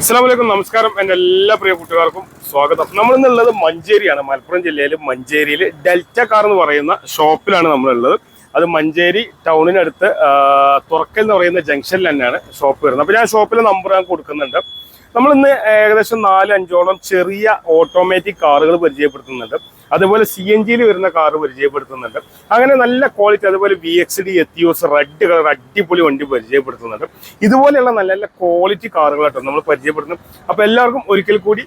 അസ്സാമലൈക്കും നമസ്കാരം. എന്റെ എല്ലാ പ്രിയ കൂട്ടുകാർക്കും സ്വാഗതം. നമ്മൾ ഇന്നുള്ളത് മഞ്ചേരിയാണ്. മലപ്പുറം ജില്ലയിൽ മഞ്ചേരിയിൽ ഡെൽറ്റ കാർ എന്ന് പറയുന്ന ഷോപ്പിലാണ് നമ്മളുള്ളത്. അത് മഞ്ചേരി ടൗണിനടുത്ത് തുറക്കൽ എന്ന് പറയുന്ന ജംഗ്ഷനിൽ തന്നെയാണ് ഷോപ്പ് വരുന്നത്. അപ്പോൾ ഞാൻ ഷോപ്പിലെ നമ്പർ ഞാൻ കൊടുക്കുന്നുണ്ട്. നമ്മൾ ഇന്ന് ഏകദേശം നാല് അഞ്ചോളം ചെറിയ ഓട്ടോമാറ്റിക് കാറുകൾ പരിചയപ്പെടുത്തുന്നുണ്ട്. അതുപോലെ സി എൻ ജിയിൽ വരുന്ന കാർ പരിചയപ്പെടുത്തുന്നുണ്ട്. അങ്ങനെ നല്ല ക്വാളിറ്റി അതുപോലെ V X D Etios red colour അടിപൊളി വണ്ടി പരിചയപ്പെടുത്തുന്നുണ്ട്. ഇതുപോലെയുള്ള നല്ല നല്ല ക്വാളിറ്റി കാറുകളാട്ടോ നമ്മൾ പരിചയപ്പെടുത്തുന്നു അപ്പോൾ എല്ലാവർക്കും ഒരിക്കൽ കൂടി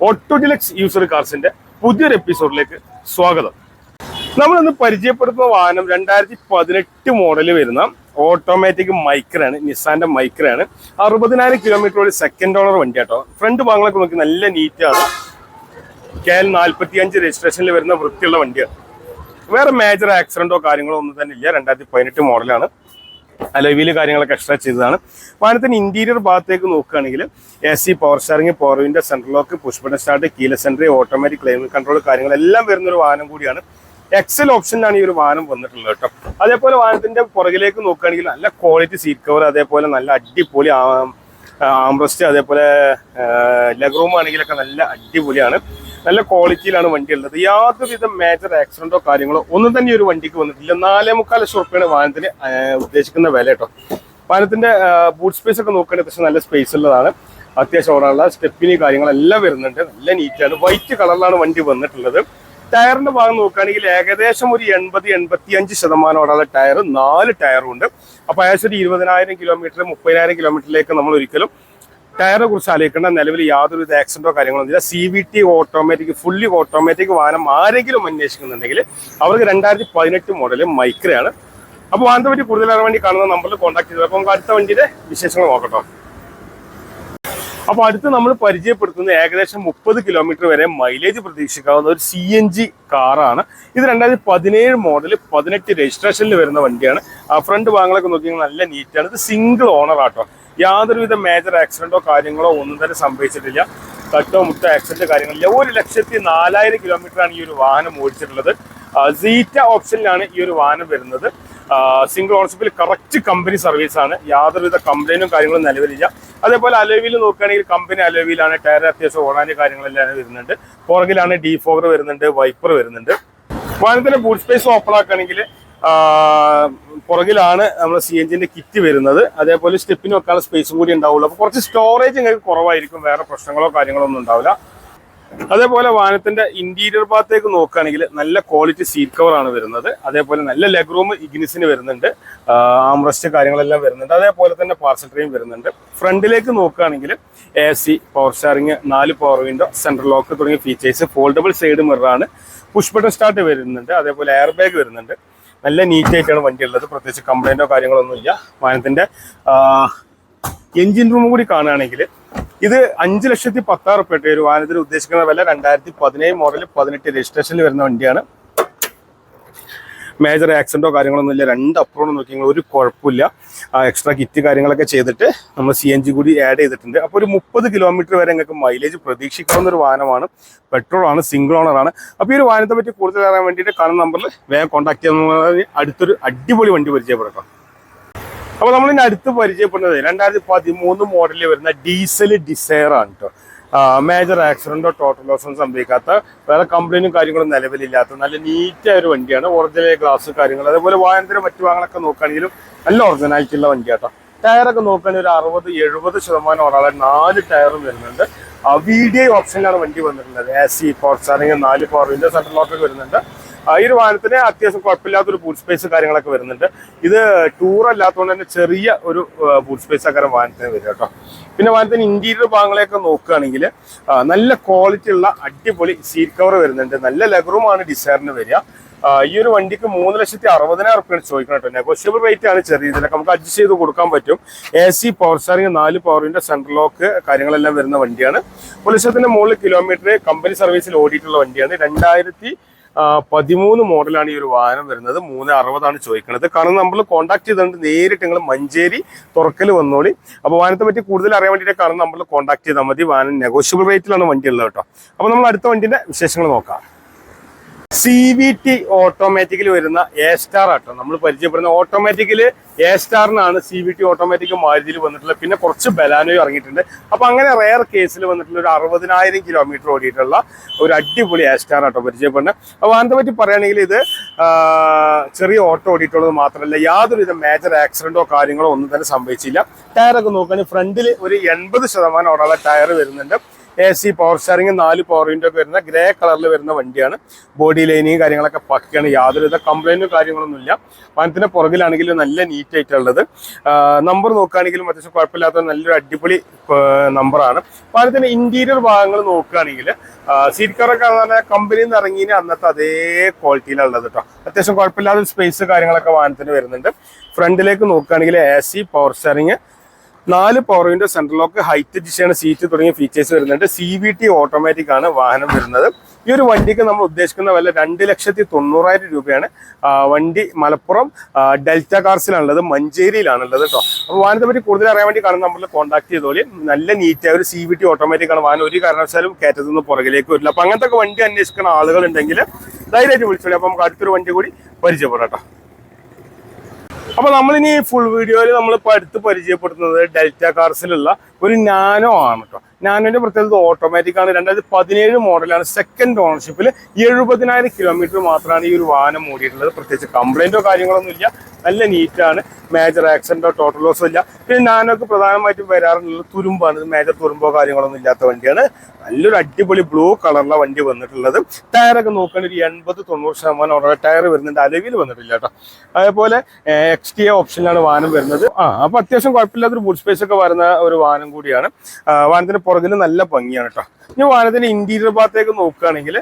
ഓട്ടോഡിലക്സ് യൂസർ കാർസിന്റെ പുതിയൊരു എപ്പിസോഡിലേക്ക് സ്വാഗതം. നമ്മൾ ഇന്ന് പരിചയപ്പെടുത്തുന്ന വാഹനം രണ്ടായിരത്തി പതിനെട്ട് മോഡൽ വരുന്ന ഓട്ടോമാറ്റിക് മൈക്രാണ് നിസാന്റെ മൈക്രാണ് അറുപതിനായിരം കിലോമീറ്റർ ഒരു സെക്കൻഡ് ഓണർ വണ്ടി കേട്ടോ ഫ്രണ്ട് ഭാഗങ്ങളൊക്കെ നോക്കി നല്ല നീറ്റാണ് കെ എൽ നാൽപ്പത്തി അഞ്ച് രജിസ്ട്രേഷനിൽ വരുന്ന വൃത്തിയുള്ള വണ്ടിയാണ്. വേറെ മേജർ ആക്സിഡന്റോ കാര്യങ്ങളോ ഒന്നും തന്നെ ഇല്ല. രണ്ടായിരത്തി പതിനെട്ട് മോഡലാണ്. അലവിയിൽ കാര്യങ്ങളൊക്കെ എക്സ്ട്രാ ചെയ്തതാണ്. വാഹനത്തിന് ഇന്റീരിയർ ഭാഗത്തേക്ക് നോക്കുകയാണെങ്കിൽ A C power steering power window central lock push button start keyless entry automatic climate control കാര്യങ്ങളെല്ലാം വരുന്ന ഒരു വാഹനം കൂടിയാണ്. എക്സൽ ഓപ്ഷനിലാണ് ഈ ഒരു വാഹനം വന്നിട്ടുള്ളത് കേട്ടോ. അതേപോലെ വാഹനത്തിന്റെ പുറകിലേക്ക് നോക്കുകയാണെങ്കിൽ നല്ല ക്വാളിറ്റി സീറ്റ് കവർ അതേപോലെ നല്ല അടിപൊളി ആംബ്രസ്റ്റ് അതേപോലെ ലെഗ് റൂം ആണെങ്കിലൊക്കെ നല്ല അടിപൊളിയാണ്. നല്ല ക്വാളിറ്റിയിലാണ് വണ്ടി ഉള്ളത്. യാതൊരുവിധ മേജർ ആക്സിഡന്റോ കാര്യങ്ങളോ ഒന്നും തന്നെ ഒരു വണ്ടിക്ക് വന്നിട്ടില്ല. നാലേ മുക്കാൽ ലക്ഷം റുപ്യാണ് വാഹനത്തിന് ഉദ്ദേശിക്കുന്ന വില കേട്ടോ. വാഹനത്തിന്റെ ബൂട്ട് സ്പേസ് ഒക്കെ നോക്കുകയാണെങ്കിൽ അത്യാവശ്യം നല്ല സ്പേസ് ഉള്ളതാണ്. അത്യാവശ്യം ഓടാനുള്ള സ്റ്റെപ്പിനി കാര്യങ്ങളെല്ലാം വരുന്നുണ്ട്. നല്ല നീറ്റാണ് വൈറ്റ് കളറിലാണ് വണ്ടി വന്നിട്ടുള്ളത്. ടയറിന്റെ ഭാഗം നോക്കുകയാണെങ്കിൽ ഏകദേശം ഒരു എൺപത് എൺപത്തി അഞ്ച് ശതമാനോടുള്ള ടയർ നാല് ടയറും ഉണ്ട്. അപ്പൊ ഏകദേശം ഒരു ഇരുപതിനായിരം കിലോമീറ്റർ മുപ്പതിനായിരം കിലോമീറ്ററിലേക്ക് നമ്മൾ ഒരിക്കലും ടയറെ കുറിച്ച് ആലോചിക്കേണ്ട നിലവിൽ യാതൊരു ആക്സിഡന്റോ കാര്യങ്ങളോ ഇല്ല C V T automatic fully automatic വാഹനം ആരെങ്കിലും അന്വേഷിക്കുന്നുണ്ടെങ്കിൽ അവർക്ക് രണ്ടായിരത്തി പതിനെട്ട് മോഡൽ മൈക്രയാണ്. അപ്പോൾ വാഹനത്തെ പറ്റി കൂടുതൽ അറിയാൻ വേണ്ടി കാണുന്ന നമ്പറിൽ കോൺടാക്ട് ചെയ്തത് അപ്പോൾ അടുത്ത വണ്ടിയുടെ വിശേഷങ്ങൾ നോക്കട്ടോ. അപ്പോൾ അടുത്ത് നമ്മൾ പരിചയപ്പെടുത്തുന്ന ഏകദേശം മുപ്പത് കിലോമീറ്റർ വരെ മൈലേജ് പ്രതീക്ഷിക്കാവുന്ന ഒരു സി എൻ ജി കാറാണ്. ഇത് രണ്ടായിരത്തി പതിനേഴ് മോഡൽ പതിനെട്ട് രജിസ്ട്രേഷനിൽ വരുന്ന വണ്ടിയാണ്. ഫ്രണ്ട് ഭാഗങ്ങളൊക്കെ നോക്കിയാൽ നല്ല നീറ്റാണ് ഇത് സിംഗിൾ ഓണർ ആട്ടോ. യാതൊരുവിധ മേജർ ആക്സിഡന്റോ കാര്യങ്ങളോ ഒന്നും തന്നെ സംഭവിച്ചിട്ടില്ല. തട്ടോ മുട്ടോ ആക്സിഡന്റ് കാര്യങ്ങളില്ല. ഒരു ലക്ഷത്തി നാലായിരം കിലോമീറ്റർ ആണ് ഈ ഒരു വാഹനം ഓടിച്ചിട്ടുള്ളത്. സീറ്റ ഓപ്ഷനിലാണ് ഈ ഒരു വാഹനം വരുന്നത്. സിംഗിൾ ഓണർഷിപ്പിൽ കറക്റ്റ് കമ്പനി സർവീസ് ആണ്. യാതൊരുവിധ കംപ്ലൈന്റും കാര്യങ്ങളും നിലവിലില്ല. അതേപോലെ അലോവിയിൽ നോക്കുകയാണെങ്കിൽ കമ്പനി അലോവിയിലാണ് ടയർ അത്യാവശ്യം ഓടാനും കാര്യങ്ങളെല്ലാം വരുന്നുണ്ട്. പുറകിലാണ് ഡീഫോഗർ വരുന്നുണ്ട് വൈപ്പർ വരുന്നുണ്ട്. വാഹനത്തിന്റെ ബൂട്ട് സ്പേസ് ഓപ്പൺ ആക്കുകയാണെങ്കിൽ പുറകിലാണ് നമ്മൾ സി എൻ ജിന്റെ കിറ്റ് വരുന്നത്. അതേപോലെ സ്റ്റെപ്പിന് വെക്കാനുള്ള സ്പേസും കൂടി ഉണ്ടാവുള്ളൂ. അപ്പോൾ കുറച്ച് സ്റ്റോറേജ് നിങ്ങൾക്ക് കുറവായിരിക്കും. വേറെ പ്രശ്നങ്ങളോ കാര്യങ്ങളോ ഒന്നും ഉണ്ടാവില്ല. അതേപോലെ വാഹനത്തിന്റെ ഇന്റീരിയർ ഭാഗത്തേക്ക് നോക്കുകയാണെങ്കിൽ നല്ല ക്വാളിറ്റി സീറ്റ് കവർ ആണ് വരുന്നത്. അതേപോലെ നല്ല ലെഗ് റൂം ഇഗ്നിസിന് വരുന്നുണ്ട്. ആംറസ്റ്റ് കാര്യങ്ങളെല്ലാം വരുന്നുണ്ട്. അതേപോലെ തന്നെ പാർസൽ ട്രെയിൻ വരുന്നുണ്ട്. ഫ്രണ്ടിലേക്ക് നോക്കുകയാണെങ്കിൽ എ സി പവർ സ്റ്റാറിങ് നാല് പവർ വിൻഡോ സെൻട്രൽ ലോക്ക് തുടങ്ങിയ ഫീച്ചേഴ്സ് ഫോൾഡബിൾ സൈഡ് മിററാണ് പുഷ് ബട്ടൺ സ്റ്റാർട്ട് വരുന്നുണ്ട്. അതേപോലെ എയർ ബാഗ് വരുന്നുണ്ട്. നല്ല നീറ്റ് ആയിട്ടാണ് വണ്ടി ഉള്ളത് പ്രത്യേകിച്ച് കംപ്ലൈന്റോ കാര്യങ്ങളോ ഒന്നുമില്ല വാഹനത്തിന്റെ എഞ്ചിൻ റൂം കൂടി കാണുകയാണെങ്കിൽ ഇത് അഞ്ച് ലക്ഷത്തി പത്താറ് റുപ്യ ഒരു വാഹനത്തിന് ഉദ്ദേശിക്കുന്ന വില രണ്ടായിരത്തി പതിനേഴ് മോഡൽ പതിനെട്ട് രജിസ്ട്രേഷനിൽ വരുന്ന വണ്ടിയാണ്. മേജർ ആക്സിഡന്റോ കാര്യങ്ങളൊന്നും ഇല്ല. രണ്ട് അപ്പുറം നോക്കിയെങ്കിൽ ഒരു കുഴപ്പമില്ല. എക്സ്ട്രാ കിറ്റ് കാര്യങ്ങളൊക്കെ ചെയ്തിട്ട് നമ്മൾ സി എൻ ജി കൂടി ആഡ് ചെയ്തിട്ടുണ്ട്. അപ്പോൾ ഒരു മുപ്പത് കിലോമീറ്റർ വരെ നിങ്ങൾക്ക് മൈലേജ് പ്രതീക്ഷിക്കാവുന്ന ഒരു വാഹനമാണ്. പെട്രോൾ ആണ് സിംഗിൾ ഓണറാണ് അപ്പോൾ ഈ ഒരു വാഹനത്തെ പറ്റി കൂടുതൽ അറിയാൻ വേണ്ടിയിട്ട് കാണുന്ന നമ്പറിൽ വേഗം കോൺടാക്ട് ചെയ്യുന്ന അടുത്തൊരു അടിപൊളി വണ്ടി പരിചയപ്പെടട്ടോ. അപ്പോൾ നമ്മളിന്ന് അടുത്ത് പരിചയപ്പെടുന്നത് രണ്ടായിരത്തി പതിമൂന്ന് മോഡലിൽ വരുന്ന ഡീസൽ ഡിസയർ ആണ് കേട്ടോ മേജർ ആക്സിഡന്റോ ടോട്ടൽ ലോസോ സംഭവിക്കാത്ത വേറെ കംപ്ലൈന്റും കാര്യങ്ങളും നിലവിലില്ലാത്ത നല്ല നീറ്റായ ഒരു വണ്ടിയാണ്. ഒറിജിനൽ ഗ്ലാസ് കാര്യങ്ങൾ അതേപോലെ വാഹനത്തിന് മറ്റു വാഹനങ്ങളൊക്കെ നോക്കുകയാണെങ്കിലും നല്ല ഒറിജിനാലിറ്റി ഉള്ള വണ്ടിയാട്ടോ. ടയറൊക്കെ നോക്കുകയാണെങ്കിൽ ഒരു അറുപത് എഴുപത് ശതമാനം ഒരാളെ നാല് ടയറും വരുന്നുണ്ട്. വി ഡി ഐ ഓപ്ഷനിലാണ് വണ്ടി വന്നിട്ടുള്ളത്. എ സി പവർ അല്ലെങ്കിൽ നാല് ഫോർ വിൻഡോ സെൻട്രൽ ലോക്കൊക്കെ വരുന്നുണ്ട്. ഈ ഒരു വാഹനത്തിന് അത്യാവശ്യം കുഴപ്പമില്ലാത്തൊരു ബൂട്ട് സ്പേസ് കാര്യങ്ങളൊക്കെ വരുന്നുണ്ട്. ഇത് ടൂർ അല്ലാത്തതുകൊണ്ട് തന്നെ ചെറിയ ഒരു ബൂട്ട് സ്പേസ് ആക്കാരം വാഹനത്തിന് വരിക കേട്ടോ. പിന്നെ വാഹനത്തിന് ഇന്റീരിയർ ഭാഗങ്ങളെയൊക്കെ നോക്കുകയാണെങ്കിൽ നല്ല ക്വാളിറ്റി ഉള്ള അടിപൊളി സീറ്റ് കവർ വരുന്നുണ്ട്. നല്ല ലെഗറുമാണ് ഡിസൈറിന് വരിക. ഈ ഒരു വണ്ടിക്ക് മൂന്ന് ലക്ഷത്തി അറുപതിനായിരം റുപ്യാണ് ചോദിക്കണം കേട്ടോ. നെഗോഷ്യബിൾ റേറ്റ് ആണ് ചെറിയ ഇതിലൊക്കെ. നമുക്ക് അഡ്ജസ്റ്റ് ചെയ്ത് കൊടുക്കാൻ പറ്റും. എ സി പവർ സ്റ്റാറിംഗ് നാല് പവറിന്റെ സെൻട്രൽ ലോക്ക് കാര്യങ്ങളെല്ലാം വരുന്ന വണ്ടിയാണ്. ഒരു ലക്ഷത്തിന്റെ മുകളിൽ കിലോമീറ്റർ കമ്പനി സർവീസിൽ ഓടിയിട്ടുള്ള വണ്ടിയാണ്. രണ്ടായിരത്തി പതിമൂന്ന് മോഡലാണ് ഈ ഒരു വാഹനം വരുന്നത്. മൂന്ന് അറുപതാണ് ചോദിക്കുന്നത് കാരണം നമ്മൾ കോൺടാക്ട് ചെയ്തിട്ടുണ്ട്. നേരിട്ട് നിങ്ങൾ മഞ്ചേരി തുറക്കൽ വന്നോളി. അപ്പോൾ വാഹനത്തെ പറ്റി കൂടുതൽ അറിയാൻ വേണ്ടിയിട്ട് കാരണം നമ്മൾ കോൺടാക്ട് ചെയ്താൽ മതി. വാഹനം നെഗോഷ്യബിൾ റേറ്റിലാണ് വണ്ടി ഉള്ളത് കേട്ടോ. അപ്പോൾ നമ്മൾ അടുത്ത വണ്ടിന്റെ വിശേഷങ്ങൾ നോക്കാം. സി വി ടി ഓട്ടോമാറ്റിക്കിൽ വരുന്ന എ സ്റ്റാർ ആട്ടോ. നമ്മൾ പരിചയപ്പെടുന്ന ഓട്ടോമാറ്റിക്കിൽ എ സ്റ്റാറിനാണ് സി വി ടി ഓട്ടോമാറ്റിക് മാരുതിയിൽ വന്നിട്ടുള്ളത്. പിന്നെ കുറച്ച് ബലാനോയും ഇറങ്ങിയിട്ടുണ്ട്. അപ്പൊ അങ്ങനെ റെയർ കേസിൽ വന്നിട്ടുള്ള ഒരു അറുപതിനായിരം കിലോമീറ്റർ ഓടിയിട്ടുള്ള ഒരു അടിപൊളി എ സ്റ്റാർ ആട്ടോ പരിചയപ്പെടുന്നത്. അപ്പോൾ അതിനെ പറ്റി പറയുകയാണെങ്കിൽ ഇത് ചെറിയ ഓട്ടോ ഓടിയിട്ടുള്ളത് മാത്രമല്ല യാതൊരുവിധ മേജർ ആക്സിഡന്റോ കാര്യങ്ങളോ ഒന്നും തന്നെ സംഭവിച്ചില്ല. ടയറൊക്കെ നോക്കുകയാണെങ്കിൽ ഫ്രണ്ടിൽ ഒരു എൺപത് ശതമാനം ഓടാനുള്ള ടയർ വരുന്നുണ്ട്. എ സി പവർ സ്റ്റാറിംഗ് നാല് പവർ വിൻഡോ വരുന്ന ഗ്രേ കളറിൽ വരുന്ന വണ്ടിയാണ്. ബോഡി ലൈനിങ് കാര്യങ്ങളൊക്കെ പക്കയാണ് യാതൊരുവിധ കംപ്ലൈന്റും കാര്യങ്ങളൊന്നുമില്ല. വനത്തിന് പുറകിലാണെങ്കിൽ നല്ല നീറ്റ് ആയിട്ടുള്ളത്. നമ്പർ നോക്കുകയാണെങ്കിലും അത്യാവശ്യം കുഴപ്പമില്ലാത്ത നല്ലൊരു അടിപൊളി നമ്പറാണ് വനത്തിന് ഇന്റീരിയർ ഭാഗങ്ങൾ നോക്കുകയാണെങ്കിൽ സീറ്റ് കവറൊക്കെ പറഞ്ഞാൽ കമ്പനിയിൽ നിന്ന് ഇറങ്ങിയ അന്നത്തെ അതേ ക്വാളിറ്റിയിലുള്ളത് കേട്ടോ അത്യാവശ്യം കുഴപ്പമില്ലാത്ത സ്പേസ് കാര്യങ്ങളൊക്കെ വാഹനത്തിന് വരുന്നുണ്ട്. ഫ്രണ്ടിലേക്ക് നോക്കുകയാണെങ്കിൽ എ സി പവർ സ്റ്റാറിംഗ് നാല് power window central lock height ചെയ്യുന്ന സീറ്റ് തുടങ്ങിയ ഫീച്ചേഴ്സ് വരുന്നുണ്ട് സി വി ടി ഓട്ടോമാറ്റിക് ആണ് വാഹനം വരുന്നത്. ഈ ഒരു വണ്ടിക്ക് നമ്മൾ ഉദ്ദേശിക്കുന്ന വില രണ്ട് ലക്ഷത്തി തൊണ്ണൂറായിരം രൂപയാണ്. വണ്ടി മലപ്പുറം ഡെൽറ്റ കാർസിലാണുള്ളത് മഞ്ചേരിയിലാണുള്ളത് കേട്ടോ അപ്പോൾ വാഹനത്തെ പറ്റി കൂടുതൽ അറിയാൻ വേണ്ടി കാണുന്ന നമ്മൾ കോൺടാക്ട് ചെയ്തോളി. നല്ല നീറ്റായ ഒരു സി വി ടി ഓട്ടോമാറ്റിക് ആണ് വാഹനം. ഒരു കാരണവശാലും കയറ്റത്തിൽ നിന്ന് പുറകിലേക്ക് വരില്ല. അപ്പോൾ അങ്ങനത്തെ വണ്ടി അന്വേഷിക്കുന്ന ആളുകൾ ഉണ്ടെങ്കിൽ ധൈര്യമായിട്ട് വിളിച്ചോളി. അപ്പോൾ നമുക്ക് അടുത്തൊരു വണ്ടി കൂടി പരിചയപ്പെടാം കേട്ടോ അപ്പൊ നമ്മളിനി ഫുൾ വീഡിയോയിൽ നമ്മളിപ്പോ അടുത്ത് പരിചയപ്പെടുത്തുന്നത് ഡെൽറ്റ കാർസിലുള്ള ഒരു നാനോ ആണ് കേട്ടോ നാനോന്റെ പ്രത്യേകത ഓട്ടോമാറ്റിക് ആണ്. രണ്ടായിരത്തി പതിനേഴ് മോഡലാണ് സെക്കൻഡ് ഓണർഷിപ്പിൽ എഴുപതിനായിരം കിലോമീറ്റർ മാത്രമാണ് ഈ ഒരു വാഹനം ഓടിയിട്ടുള്ളത്. പ്രത്യേകിച്ച് കംപ്ലൈന്റോ കാര്യങ്ങളൊന്നും ഇല്ല നല്ല നീറ്റാണ്. മേജർ ആക്സിഡന്റോ ടോട്ടൽ ലോസോ ഇല്ല. പിന്നെ നാനോക്ക് പ്രധാനമായിട്ടും വരാറുള്ളത് തുരുമ്പാണ്. മേജർ തുരുമ്പോ കാര്യങ്ങളൊന്നും ഇല്ലാത്ത വണ്ടിയാണ്. നല്ലൊരു അടിപൊളി ബ്ലൂ കളറിലെ വണ്ടി വന്നിട്ടുള്ളത്. ടയറൊക്കെ നോക്കുകയാണെങ്കിൽ ഒരു എൺപത് തൊണ്ണൂറ് ശതമാനം ഉള്ള ടയർ വരുന്നുണ്ട്. അലവിൽ വന്നിട്ടില്ല കേട്ടോ. അതേപോലെ എക്സ് ടി എ ഓപ്ഷനിലാണ് വാഹനം വരുന്നത്. ആ അപ്പം അത്യാവശ്യം കുഴപ്പമില്ലാത്തൊരു ബൂട്ട് സ്പേസ് ഒക്കെ വരുന്ന ഒരു വാഹനം കൂടിയാണ്. വാഹനത്തിന് പുറകിൽ നല്ല ഭംഗിയാണ് കേട്ടോ. ഇനി വാഹനത്തിന്റെ ഇന്റീരിയർ ഭാഗത്തേക്ക് നോക്കുകയാണെങ്കിൽ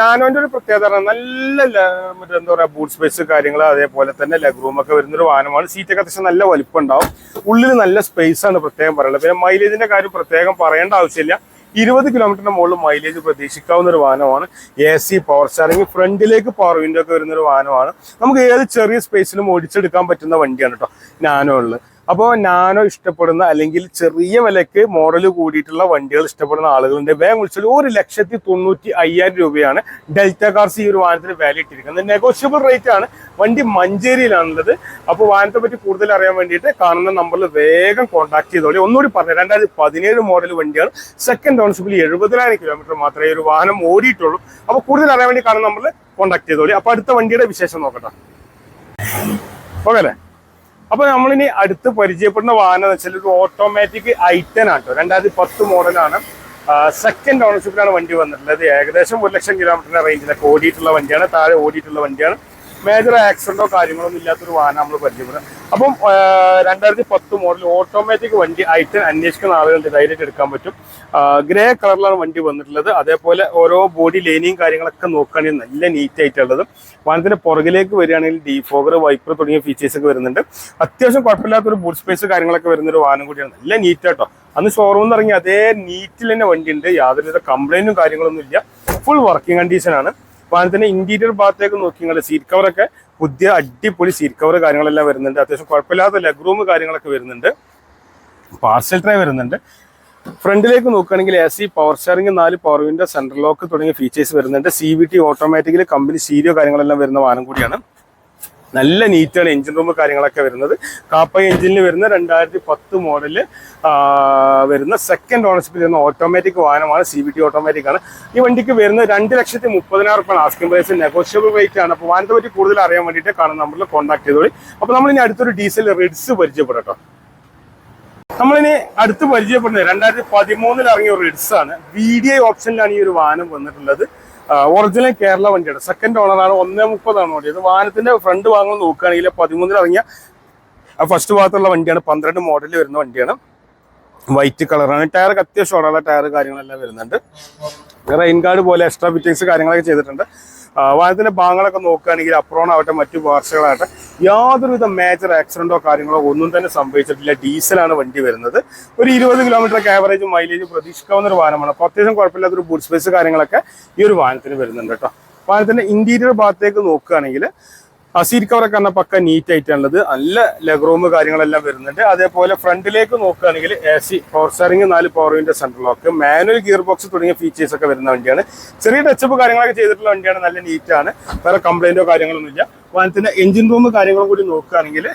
നാനോന്റെ ഒരു പ്രത്യേകത നല്ല മറ്റെന്താ പറയുക ബൂട്ട് സ്പേസ് കാര്യങ്ങൾ അതേപോലെ തന്നെ ലെഗ് ഒക്കെ വരുന്നൊരു വാഹനമാണ്. സീറ്റൊക്കെ അത്യാവശ്യം നല്ല വലിപ്പം ഉണ്ടാവും ഉള്ളിൽ നല്ല സ്പേസ് ആണ് പ്രത്യേകം പറയുന്നത്. പിന്നെ മൈലേജിന്റെ കാര്യം പ്രത്യേകം പറയേണ്ട ആവശ്യമില്ല. ഇരുപത് കിലോമീറ്ററിന് മുകളിൽ മൈലേജ് പ്രതീക്ഷിക്കാവുന്ന ഒരു വാഹനമാണ്. എ സി പവർ സ്റ്റാറിംഗ് ഫ്രണ്ടിലേക്ക് പവർ വിൻഡോ ഒക്കെ വരുന്ന ഒരു വാഹനമാണ്. നമുക്ക് ഏത് ചെറിയ സ്പേസിലും ഓടിച്ചെടുക്കാൻ പറ്റുന്ന വണ്ടിയാണ് കേട്ടോ നാനോ ഉള്ളത്. അപ്പോൾ നാനോ ഇഷ്ടപ്പെടുന്ന അല്ലെങ്കിൽ ചെറിയ വിലക്ക് മോഡൽ കൂടിയിട്ടുള്ള വണ്ടികൾ ഇഷ്ടപ്പെടുന്ന ആളുകളുണ്ട്. വേഗം വിളിച്ചാൽ ഒരു ലക്ഷത്തി തൊണ്ണൂറ്റി അയ്യായിരം രൂപയാണ് ഡെൽറ്റ കാർസ് ഈ ഒരു വാഹനത്തിന് വില ഇട്ടിരിക്കുന്നത്. നെഗോഷ്യബിൾ റേറ്റ് ആണ്. വണ്ടി മഞ്ചേരിയിലാണുള്ളത്. അപ്പോൾ വാഹനത്തെ പറ്റി കൂടുതൽ അറിയാൻ വേണ്ടിയിട്ട് കാണുന്ന നമ്പറിൽ വേഗം കോൺടാക്ട് ചെയ്തോളി. ഒന്നുകൂടി പറഞ്ഞു രണ്ടായിരത്തി പതിനേഴ് മോഡൽ വണ്ടിയാണ് സെക്കൻഡ് ടൗൺഷിപ്പിൽ എഴുപതിനായിരം കിലോമീറ്റർ മാത്രമേ ഒരു വാഹനം ഓടിയിട്ടുള്ളൂ. അപ്പോൾ കൂടുതൽ അറിയാൻ വേണ്ടി കാണുന്ന നമ്പറിൽ കോൺടാക്ട് ചെയ്തോളി. അപ്പോൾ അടുത്ത വണ്ടിയുടെ വിശേഷം നോക്കട്ടെ. ഓക്കെ അല്ലേ അപ്പൊ നമ്മളിനി അടുത്ത് പരിചയപ്പെടുന്ന വാഹനം എന്ന് വെച്ചാൽ ഒരു ഓട്ടോമാറ്റിക് ഐറ്റൻ ആട്ടോ രണ്ടായിരത്തി പത്ത് മോഡലാണ് സെക്കൻഡ് ഓണർഷിപ്പിലാണ് വണ്ടി വന്നിട്ടുള്ളത്. ഏകദേശം ഒരു ലക്ഷം കിലോമീറ്ററിന്റെ റേഞ്ചിലൊക്കെ ഓടിയിട്ടുള്ള വണ്ടിയാണ്. താഴെ ഓടിയിട്ടുള്ള വണ്ടിയാണ്. മേജർ ആക്സിഡന്റോ കാര്യങ്ങളൊന്നും ഇല്ലാത്തൊരു വാഹനം നമ്മൾ പരിചയപ്പെടുന്നത്. അപ്പം രണ്ടായിരത്തി പത്ത് മോഡൽ ഓട്ടോമാറ്റിക് വണ്ടി ഐറ്റൻ അന്വേഷിക്കുന്ന ആളുകളുടെ ധൈര്യമായിട്ട് എടുക്കാൻ പറ്റും. ഗ്രേ കളറിലാണ് വണ്ടി വന്നിട്ടുള്ളത്. അതേപോലെ ഓരോ ബോഡി ലൈനിങ് കാര്യങ്ങളൊക്കെ നോക്കുകയാണെങ്കിൽ നല്ല നീറ്റ് ആയിട്ടുള്ളത്. വാഹനത്തിന്റെ പുറകിലേക്ക് വരികയാണെങ്കിൽ ഡീഫോഗർ വൈപ്പർ തുടങ്ങിയ ഫീച്ചേഴ്സ് ഒക്കെ വരുന്നുണ്ട്. അത്യാവശ്യം കുഴപ്പമില്ലാത്തൊരു ബൂട്ട് സ്പേസ് കാര്യങ്ങളൊക്കെ വരുന്ന ഒരു വാഹനം കൂടിയാണ്. നല്ല നീറ്റ് ആട്ടോ. അന്ന് ഷോറൂമിൽ നിന്ന് ഇറങ്ങി അതേ നീറ്റിൽ തന്നെ വണ്ടി ഉണ്ട്. യാതൊരുവിധ കംപ്ലൈന്റും കാര്യങ്ങളൊന്നും ഇല്ല. ഫുൾ വർക്കിംഗ് കണ്ടീഷൻ ആണ്. വാഹനത്തിന്റെ ഇന്റീരിയർ ഭാഗത്തേക്ക് നോക്കിയാൽ സീറ്റ് കവറൊക്കെ പുതിയ അടിപൊളി സീറ്റ് കവർ കാര്യങ്ങളെല്ലാം വരുന്നുണ്ട്. അത്യാവശ്യം കുഴപ്പമില്ലാത്ത ലെഗ് റൂം കാര്യങ്ങളൊക്കെ വരുന്നുണ്ട്. പാർസൽ ട്രേ വരുന്നുണ്ട്. ഫ്രണ്ടിലേക്ക് നോക്കുകയാണെങ്കിൽ എ സി പവർ സ്റ്റാറിംഗ് നാല് പവർ വിൻഡോ സെൻട്രൽ ലോക്ക് തുടങ്ങിയ ഫീച്ചേഴ്സ് വരുന്നുണ്ട്. C V T automatically company stereo കാര്യങ്ങളെല്ലാം വരുന്ന വാഹനം കൂടിയാണ്. നല്ല നീറ്റാണ് എഞ്ചിൻ റൂം കാര്യങ്ങളൊക്കെ വരുന്നത്. കാപ്പ എഞ്ചിനിൽ വരുന്ന രണ്ടായിരത്തി പത്ത് മോഡൽ വരുന്ന സെക്കൻഡ് ഓണർഷിപ്പിൽ വരുന്ന ഓട്ടോമാറ്റിക് വാഹനമാണ് സി ബി ടി ഓട്ടോമാറ്റിക് ആണ്. ഈ വണ്ടിക്ക് വരുന്ന രണ്ട് ലക്ഷത്തി മുപ്പതിനായിരം റുപ്യാണ് ആസ്കിംഗ് പ്രൈസ് നെഗോഷ്യബിൾ റേറ്റ് ആണ്. അപ്പോൾ വാഹനത്തെ പറ്റി കൂടുതൽ അറിയാൻ വേണ്ടിയിട്ട് കാണുന്ന നമ്പറിൽ കോൺടാക്ട് ചെയ്തോളി. അപ്പോൾ നമ്മൾ ഇനി അടുത്തൊരു ഡീസൽ റിഡ്സ് പരിചയപ്പെടട്ടോ. നമ്മളിനി അടുത്ത് പരിചയപ്പെടുന്നത് രണ്ടായിരത്തി പതിമൂന്നിൽ ഇറങ്ങിയ ഒരു റിഡ്സ് ആണ്. വി ഡി ഐ ഓപ്ഷനിലാണ് ഈ ഒരു വാഹനം വന്നിട്ടുള്ളത്. ഒറിജിനൽ കേരള വണ്ടിയാണ്. സെക്കൻഡ് ഓണറാണ് ഒന്നേ മുപ്പതാണ് ഇത് വാഹനത്തിന്റെ ഫ്രണ്ട് ഭാഗങ്ങൾ നോക്കുകയാണെങ്കിൽ പതിമൂന്നിൽ ഇറങ്ങിയ ഫസ്റ്റ് ഭാഗത്തുള്ള വണ്ടിയാണ്. പന്ത്രണ്ട് മോഡലിൽ വരുന്ന വണ്ടിയാണ്. വൈറ്റ് കളറാണ്. ടയർ അത്യാവശ്യം ഓടാതെ ടയർ കാര്യങ്ങളെല്ലാം വരുന്നുണ്ട്. റെയിൻ ഗാർഡ് പോലെ എക്സ്ട്രാ ഫിറ്റിങ്സ് കാര്യങ്ങളൊക്കെ ചെയ്തിട്ടുണ്ട്. വാഹനത്തിന്റെ ഭാഗങ്ങളൊക്കെ നോക്കുകയാണെങ്കിൽ അപ്രോൺ ആവട്ടെ മറ്റു ഭാഷകളാവട്ടെ യാതൊരുവിധ മേജർ ആക്സിഡന്റോ കാര്യങ്ങളോ ഒന്നും തന്നെ സംഭവിച്ചിട്ടില്ല. ഡീസലാണ് വണ്ടി വരുന്നത്. ഒരു ഇരുപത് കിലോമീറ്റർ ആവറേജ് മൈലേജ് പ്രതീക്ഷിക്കാവുന്ന ഒരു വാഹനമാണ്. അപ്പോൾ അത്യാവശ്യം കുഴപ്പമില്ലാത്തൊരു ബൂട്ട് സ്പേസ് കാര്യങ്ങളൊക്കെ ഈ ഒരു വാഹനത്തിന് വരുന്നുണ്ട് കേട്ടോ. വാഹനത്തിന്റെ ഇന്റീരിയർ ഭാഗത്തേക്ക് നോക്കുകയാണെങ്കിൽ ആ സീറ്റ് കവറൊക്കെ പറഞ്ഞാൽ പക്ക നീറ്റ് ആയിട്ടുള്ളത് നല്ല ലെഗ് റൂം കാര്യങ്ങളെല്ലാം വരുന്നുണ്ട്. അതേപോലെ ഫ്രണ്ടിലേക്ക് നോക്കുകയാണെങ്കിൽ എ സി പവർ സ്റ്റാറിംഗ് നാല് power window central lock manual gear box തുടങ്ങിയ ഫീച്ചേഴ്സ് ഒക്കെ വരുന്ന വണ്ടിയാണ്. ചെറിയ ടച്ചപ്പ് കാര്യങ്ങളൊക്കെ ചെയ്തിട്ടുള്ള വണ്ടിയാണ്. നല്ല നീറ്റാണ് വേറെ കംപ്ലൈന്റോ കാര്യങ്ങളൊന്നുമില്ല. വാഹനത്തിന്റെ എഞ്ചിൻ റൂം കാര്യങ്ങളും കൂടി നോക്കുകയാണെങ്കിൽ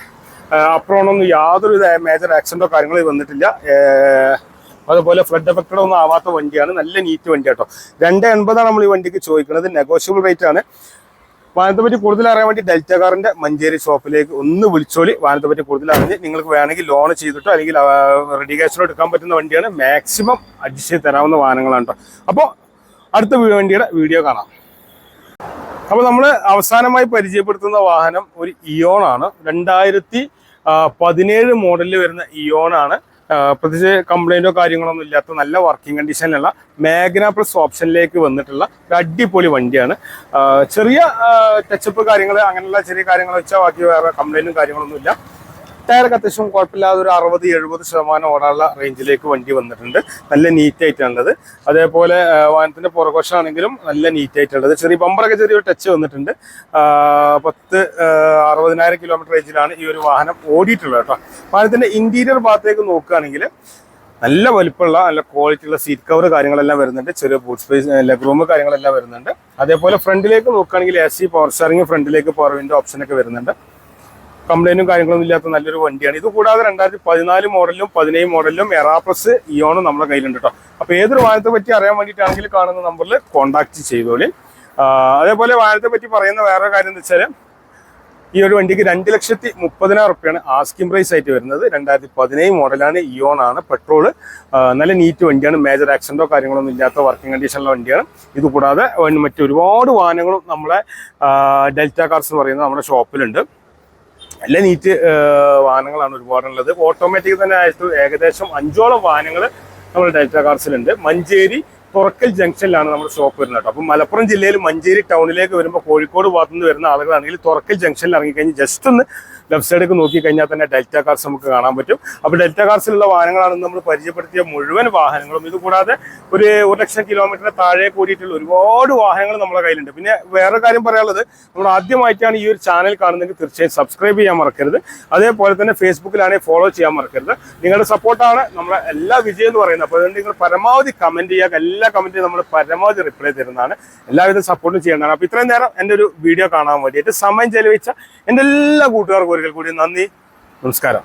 അപ്രോണൊന്നും യാതൊരു മേജർ ആക്സിഡന്റോ കാര്യങ്ങളോ വന്നിട്ടില്ല. അതുപോലെ ഫ്ലഡ് എഫക്റ്റഡ് ഒന്നും ആവാത്ത വണ്ടിയാണ്. നല്ല നീറ്റ് വണ്ടി കേട്ടോ. രണ്ട് എൺപതാണ് നമ്മൾ ഈ വണ്ടിക്ക് ചോദിക്കുന്നത്. നെഗോഷ്യബിൾ റേറ്റ് ആണ്. വാഹനത്തെ പറ്റി കൂടുതൽ അറിയാൻ വേണ്ടി ഡെൽറ്റ കാറിന്റെ മഞ്ചേരി ഷോപ്പിലേക്ക് ഒന്ന് വിളിച്ചോളി. വാഹനത്തെ പറ്റി കൂടുതൽ അറിഞ്ഞ് നിങ്ങൾക്ക് വേണമെങ്കിൽ ലോൺ ചെയ്തിട്ടോ അല്ലെങ്കിൽ റെഡി ക്യാഷിലോ എടുക്കാൻ പറ്റുന്ന വണ്ടിയാണ് മാക്സിമം അഡ്ജസ്റ്റ് ചെയ്ത് തരാവുന്ന വാഹനങ്ങളാണ് കേട്ടോ അപ്പോൾ അടുത്ത വണ്ടിയുടെ വീഡിയോ കാണാം. അപ്പോൾ നമ്മൾ അവസാനമായി പരിചയപ്പെടുത്തുന്ന വാഹനം ഒരു ഇയോൺ ആണ്. രണ്ടായിരത്തി പതിനേഴ് മോഡലിൽ വരുന്ന ഇയോൺ ആണ്. പ്രത്യേകിച്ച് കംപ്ലൈന്റോ കാര്യങ്ങളൊന്നും ഇല്ലാത്ത നല്ല വർക്കിംഗ് കണ്ടീഷനിലുള്ള മേഘന പ്ലസ് ഓപ്ഷനിലേക്ക് വന്നിട്ടുള്ള ഒരു അടിപൊളി വണ്ടിയാണ്. ചെറിയ ടച്ചപ്പ് കാര്യങ്ങൾ അങ്ങനെയുള്ള ചെറിയ കാര്യങ്ങൾ വെച്ചാൽ ബാക്കി വേറെ കംപ്ലൈന്റും കാര്യങ്ങളൊന്നും ഇല്ല ടയറൊക്കെ അത്യാവശ്യം കുഴപ്പമില്ലാതെ ഒരു അറുപത് എഴുപത് ശതമാനം ഓടാനുള്ള റേഞ്ചിലേക്ക് വണ്ടി വന്നിട്ടുണ്ട്. നല്ല നീറ്റ് ആയിട്ടുള്ളത്. അതേപോലെ വാഹനത്തിന്റെ പുറകോശമാണെങ്കിലും നല്ല നീറ്റ് ആയിട്ടുള്ളത്. ചെറിയ ബമ്പറൊക്കെ ചെറിയൊരു ടച്ച് വന്നിട്ടുണ്ട്. പത്ത് അറുപതിനായിരം കിലോമീറ്റർ റേഞ്ചിലാണ് ഈ ഒരു വാഹനം ഓടിയിട്ടുള്ളത് കേട്ടോ. വാഹനത്തിന്റെ ഇന്റീരിയർ ഭാഗത്തേക്ക് നോക്കുകയാണെങ്കിൽ നല്ല വലിപ്പമുള്ള നല്ല ക്വാളിറ്റി ഉള്ള സീറ്റ് കവർ കാര്യങ്ങളെല്ലാം വരുന്നുണ്ട്. ചെറിയ ബൂട്ട് സ്പേസ് ലെഗ് റൂം കാര്യങ്ങളെല്ലാം വരുന്നുണ്ട്. അതേപോലെ ഫ്രണ്ടിലേക്ക് നോക്കുകയാണെങ്കിൽ എ സി പവർ സ്റ്റാറിംഗ് ഫ്രണ്ടിലേക്ക് പവർ വിൻഡോ ഓപ്ഷനൊക്കെ വരുന്നുണ്ട്. കംപ്ലൈന്റും കാര്യങ്ങളൊന്നും ഇല്ലാത്ത നല്ലൊരു വണ്ടിയാണ്. ഇത് കൂടാതെ രണ്ടായിരത്തി പതിനാല് മോഡലിലും പതിനേഴ് മോഡലിലും എറാപ്ലസ് ഇയോണും നമ്മുടെ കയ്യിലുണ്ട് കേട്ടോ അപ്പോൾ ഏതൊരു വാഹനത്തെ പറ്റി അറിയാൻ വേണ്ടിയിട്ടാണെങ്കിൽ കാണുന്ന നമ്പറിൽ കോൺടാക്ട് ചെയ്തോളി. അതേപോലെ വാഹനത്തെ പറ്റി പറയുന്ന വേറെ കാര്യം എന്ന് വെച്ചാൽ ഈ ഒരു വണ്ടിക്ക് രണ്ട് ലക്ഷത്തി മുപ്പതിനായിരം റുപ്യാണ് ആസ്കിം പ്രൈസ് ആയിട്ട് വരുന്നത്. രണ്ടായിരത്തി പതിനേഴ് മോഡലാണ് ഇയോൺ ആണ്. പെട്രോൾ നല്ല നീറ്റ് വണ്ടിയാണ്. മേജർ ആക്സിഡന്റോ കാര്യങ്ങളൊന്നും ഇല്ലാത്ത വർക്കിംഗ് കണ്ടീഷനിലുള്ള വണ്ടിയാണ്. ഇത് കൂടാതെ മറ്റൊരുപാട് വാഹനങ്ങളും നമ്മളെ ഡെൽറ്റ കാർസ് എന്ന് പറയുന്നത് നമ്മുടെ ഷോപ്പിലുണ്ട് നല്ല നീറ്റ് വാഹനങ്ങളാണ് ഒരുപാടുള്ളത്. ഓട്ടോമാറ്റിക് തന്നെ ആയിട്ട് ഏകദേശം അഞ്ചോളം വാഹനങ്ങൾ നമ്മുടെ ഡെൽറ്റ കാർസിലുണ്ട് മഞ്ചേരി തുറക്കൽ ജംഗ്ഷനിലാണ് നമ്മുടെ ഷോപ്പ് വരുന്നത് കേട്ടോ. അപ്പം മലപ്പുറം ജില്ലയിൽ മഞ്ചേരി ടൗണിലേക്ക് വരുമ്പോൾ കോഴിക്കോട് ഭാഗത്തുനിന്ന് വരുന്ന ആളുകളാണെങ്കിൽ തുറക്കൽ ജംഗ്ഷനിൽ ഇറങ്ങിക്കഴിഞ്ഞ് ജസ്റ്റ് ഒന്ന് ലെഫ്റ്റ് സൈഡിലേക്ക് നോക്കി കഴിഞ്ഞാൽ തന്നെ ഡെൽറ്റ കാർസ് നമുക്ക് കാണാൻ പറ്റും. അപ്പോൾ ഡെൽറ്റ കാർസിലുള്ള വാഹനങ്ങളാണ് നമ്മൾ പരിചയപ്പെടുത്തിയ മുഴുവൻ വാഹനങ്ങളും. ഇത് കൂടാതെ ഒരു ഒരു ലക്ഷം കിലോമീറ്ററിന് താഴെ കൂടിയിട്ടുള്ള ഒരുപാട് വാഹനങ്ങൾ നമ്മുടെ കയ്യിലുണ്ട്. പിന്നെ വേറെ കാര്യം പറയാനുള്ളത് നമ്മൾ ആദ്യമായിട്ടാണ് ഈ ഒരു ചാനൽ കാണുന്നതെങ്കിൽ തീർച്ചയായും സബ്സ്ക്രൈബ് ചെയ്യാൻ മറക്കരുത്. അതേപോലെ തന്നെ ഫേസ്ബുക്കിലാണെങ്കിൽ ഫോളോ ചെയ്യാൻ മറക്കരുത്. നിങ്ങളുടെ സപ്പോർട്ടാണ് നമ്മളെ എല്ലാ വിജയം എന്ന് പറയുന്നത്. അപ്പോൾ അതുകൊണ്ട് നിങ്ങൾ പരമാവധി കമന്റ് ചെയ്യുക എല്ലാ കമന്റും നമ്മൾ പരമാവധി റിപ്ലൈ തരുന്നതാണ്. എല്ലാവിധ സപ്പോർട്ടും ചെയ്യേണ്ടതാണ്. അപ്പോൾ ഇത്രയും നേരം എന്റെ ഒരു വീഡിയോ കാണാൻ വേണ്ടിയിട്ട് സമയം ചെലവഴിച്ച എന്റെ എല്ലാ കൂട്ടുകാർക്കും ഒരിക്കൽ കൂടി നന്ദി നമസ്കാരം.